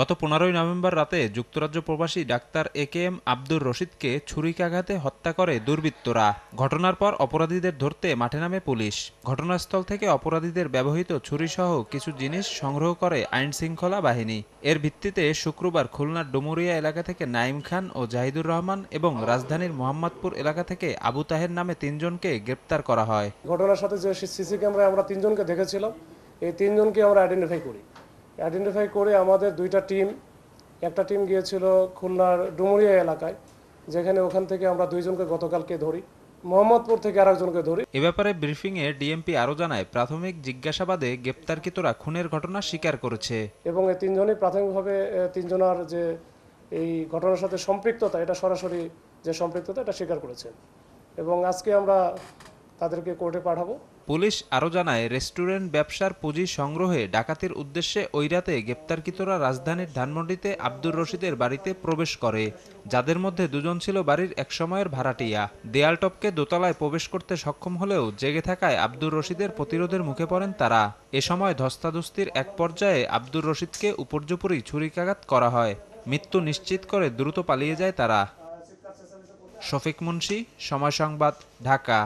গত পনেরোই নভেম্বর রাতে যুক্তরাজ্য প্রবাসী doctor A K M Abdur রশিদকে ছুরিকাঘাতে হত্যা করে দুর্বৃত্তরা। ঘটনার পর অপরাধীদের ধরতে মাঠে নামে পুলিশ। ঘটনাস্থল থেকে অপরাধীদের ব্যবহৃত ছুরিসহ কিছু জিনিস সংগ্রহ করে আইন শৃঙ্খলা বাহিনী। এর ভিত্তিতে শুক্রবার খুলনার ডুমুরিয়া এলাকা থেকে নাইম খান ও জাহিদুর রহমান এবং রাজধানীর মোহাম্মদপুর এলাকা থেকে আবু তাহের নামে তিনজনকে গ্রেপ্তার করা হয়। ঘটনার সাথে যে সিসি ক্যামেরায় আমরা তিনজনকে দেখেছিলাম। এই তিনজনকে আমরা আইডেন্টিফাই করি। আইডেন্টিফাই করে আমাদের দুইটা টিম একটা টিম গিয়েছিল খুলনার ডুমুরিয়া এলাকায় যেখানে ওখান থেকে আমরা দুইজনকে গতকালকে ধরি মোহাম্মদপুর থেকে আরেকজনকে ধরি। এ ব্যাপারে ব্রিফিংয়ে ডিএমপি আরও জানায় প্রাথমিক জিজ্ঞাসাবাদে গ্রেপ্তারকৃতরা খুনের ঘটনা স্বীকার করেছে। এবং এই তিনজনই প্রাথমিকভাবে তিনজনার যে এই ঘটনার সাথে সম্পৃক্ততা এটা সরাসরি যে সম্পৃক্ততা এটা স্বীকার করেছেন এবং আজকে আমরা তাদেরকে কোর্টে পাঠাবো। পুলিশ আরও জানায়, রেস্টুরেন্ট ব্যবসার পুঁজি সংগ্রহে ডাকাতির উদ্দেশ্যে ওই রাতে গ্রেপ্তারকৃতরা রাজধানীর ধানমন্ডিতে আব্দুর রশিদের বাড়িতে প্রবেশ করে, যাদের মধ্যে দুজন ছিল বাড়ির একসময়ের ভাড়াটিয়া। দেয়াল টপকে দোতলায় প্রবেশ করতে সক্ষম হলেও জেগে থাকায় আব্দুর রশিদের প্রতিরোধের মুখে পড়েন তারা। এ সময় ধস্তাধস্তির এক পর্যায়ে আব্দুর রশিদকে উপর্যুপরি ছুরিকাঘাত করা হয়। মৃত্যু নিশ্চিত করে দ্রুত পালিয়ে যায় তারা। শফিক মুন্সি, সময় সংবাদ, ঢাকা।